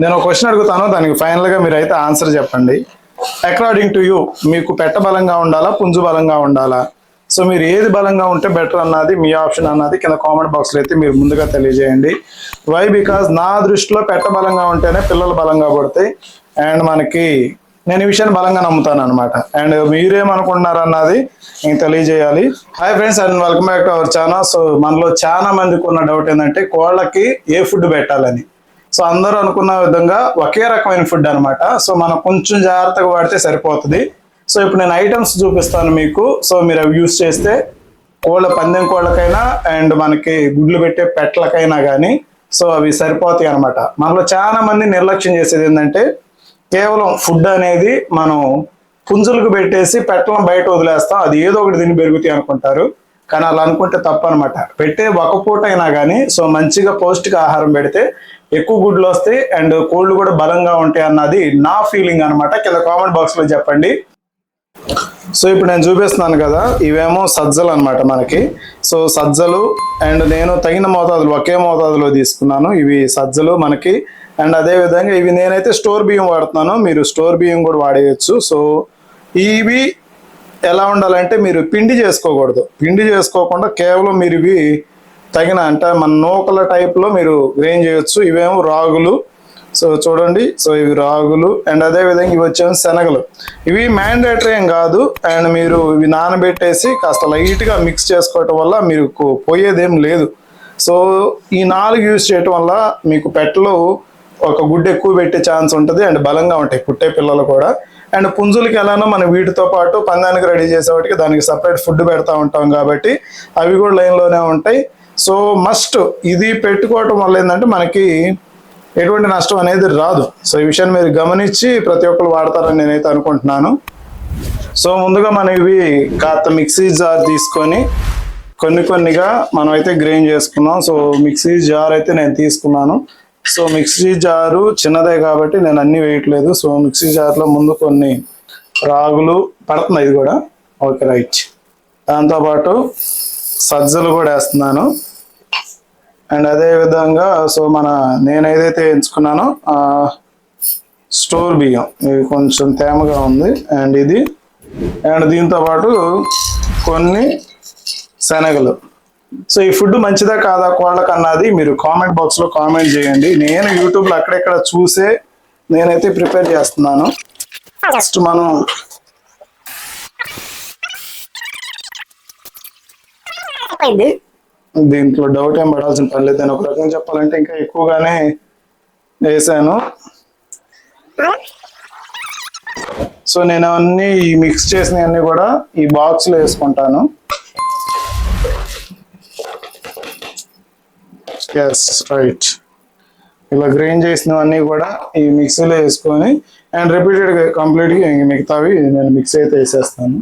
నేను ఒక క్వశ్చన్ అడుగుతాను దానికి ఫైనల్గా మీరు అయితే ఆన్సర్ చెప్పండి. అకార్డింగ్ టు యూ మీకు పెట్ట బలంగా ఉండాలా పుంజు బలంగా ఉండాలా? సో మీరు ఏది బలంగా ఉంటే బెటర్ అన్నది మీ ఆప్షన్ అన్నది కింద కామెంట్ బాక్స్లో అయితే మీరు ముందుగా తెలియజేయండి. వై బికాస్ నా దృష్టిలో పెట్ట బలంగా ఉంటేనే పిల్లలు బలంగా పడతాయి. అండ్ మనకి నేను ఈ విషయాన్ని బలంగా నమ్ముతాను అనమాట అండ్ మీరేమనుకుంటున్నారు అన్నది నేను తెలియజేయాలి. Hi friends and welcome back to our channel so మనలో చాలా మందికి ఉన్న డౌట్ ఏంటంటే కోళ్ళకి ఏ ఫుడ్ పెట్టాలని? సో అందరూ అనుకున్న విధంగా ఒకే రకమైన ఫుడ్ అనమాట సో మనం కొంచెం జాగ్రత్తగా వాడితే సరిపోతుంది. సో ఇప్పుడు నేను ఐటమ్స్ చూపిస్తాను మీకు. సో మీరు అవి యూస్ చేస్తే కోళ్ళ పందెం కోళ్ళకైనా అండ్ మనకి గుడ్లు పెట్టే పెట్టలకైనా కానీ సో అవి సరిపోతాయి అనమాట మనలో చాలా మంది నిర్లక్ష్యం చేసేది ఏంటంటే కేవలం ఫుడ్ అనేది మనం పుంజులకు పెట్టేసి పెట్టలను బయట వదిలేస్తాం. అది ఏదో ఒకటి తిని పెరుగుతాయి అనుకుంటారు. కానీ అలా అనుకుంటే తప్పనమాట. పెట్టే ఒక పూట అయినా కానీ సో మంచిగా పౌష్టిక ఆహారం పెడితే ఎక్కువ గుడ్లు వస్తాయి అండ్ కోళ్ళు కూడా బలంగా ఉంటాయి అన్నది నా ఫీలింగ్ అనమాట కింద కామెంట్ బాక్స్లో చెప్పండి. సో ఇప్పుడు నేను చూపిస్తున్నాను కదా ఇవేమో సజ్జలు అనమాట మనకి. సో సజ్జలు అండ్ నేను తగిన మోతాదులో ఒకే మోతాదులో తీసుకున్నాను. ఇవి సజ్జలు మనకి. అండ్ అదే విధంగా ఇవి నేనైతే స్టోర్ బియ్యం వాడుతున్నాను. మీరు స్టోర్ బియ్యం కూడా వాడేయచ్చు. సో ఇవి ఎలా ఉండాలంటే మీరు పిండి చేసుకోకూడదు. పిండి చేసుకోకుండా కేవలం మీరు ఇవి తగిన అంటే మన నూకల టైప్లో మీరు గ్రైన్ చేయొచ్చు. ఇవేమో రాగులు. సో చూడండి. సో ఇవి రాగులు. అండ్ అదే విధంగా ఇవి వచ్చేవి శనగలు. ఇవి మ్యాండేటరీ ఏం కాదు. అండ్ మీరు ఇవి నానబెట్టేసి కాస్త లైట్గా మిక్స్ చేసుకోవటం వల్ల మీకు పోయేదేం లేదు. సో ఈ నాలుగు యూజ్ చేయటం వల్ల మీకు పెట్టలో ఒక గుడ్డు ఎక్కువ పెట్టే ఛాన్స్ ఉంటుంది. అండ్ బలంగా ఉంటాయి. పుట్టే పిల్లలు కూడా. అండ్ పుంజులకి ఎలానో మనం వీటితో పాటు పందానికి రెడీ చేసేవాటికి దానికి సపరేట్ ఫుడ్ పెడతా ఉంటాం కాబట్టి అవి కూడా లైన్లోనే ఉంటాయి. సో మస్ట్ ఇది పెట్టుకోవటం వల్ల ఏంటంటే మనకి ఎటువంటి నష్టం అనేది రాదు. సో ఈ విషయాన్ని మీరు గమనించి ప్రతి ఒక్కరు వాడతారని నేనైతే అనుకుంటున్నాను. సో ముందుగా మనం ఇవి కాస్త మిక్సీ జార్ తీసుకొని కొన్ని కొన్నిగా మనం అయితే గ్రైండ్ చేసుకున్నాం. సో మిక్సీ జార్ అయితే నేను తీసుకున్నాను. సో మిక్సీ జారు చిన్నదే కాబట్టి నేను అన్ని వేయట్లేదు. సో మిక్సీ జార్లో ముందు కొన్ని రాగులు పడుతుంది ఇది కూడా. Okay right. దాంతోపాటు సజ్జలు కూడా వేస్తున్నాను. అండ్ అదే విధంగా సో మన నేను ఏదైతే ఎంచుకున్నానో స్టోర్ బియ్యం. ఇది కొంచెం తేమగా ఉంది. అండ్ ఇది అండ్ దీంతో పాటు కొన్ని శనగలు. సో ఈ ఫుడ్ మంచిదా కాదా కోళ్ళకి అన్నది మీరు కామెంట్ బాక్స్లో కామెంట్ చేయండి. నేను యూట్యూబ్లో అక్కడెక్కడ చూసే నేనైతే ప్రిపేర్ చేస్తున్నాను. ఫస్ట్ మనం దీంట్లో డౌట్ ఏం పడాల్సిన పని లేదు. నేను ఒక రకంగా చెప్పాలంటే ఇంకా ఎక్కువగానే వేసాను. సో నేను అన్ని మిక్స్ చేసినవన్నీ కూడా ఈ బాక్స్లో వేసుకుంటాను. ఎస్ రైట్ ఇలా గ్రైండ్ చేసినవన్నీ కూడా ఈ మిక్సీలో వేసుకొని అండ్ రిపీటెడ్ కంప్లీట్గా మిగతావి నేను మిక్స్ అయితే వేసేస్తాను.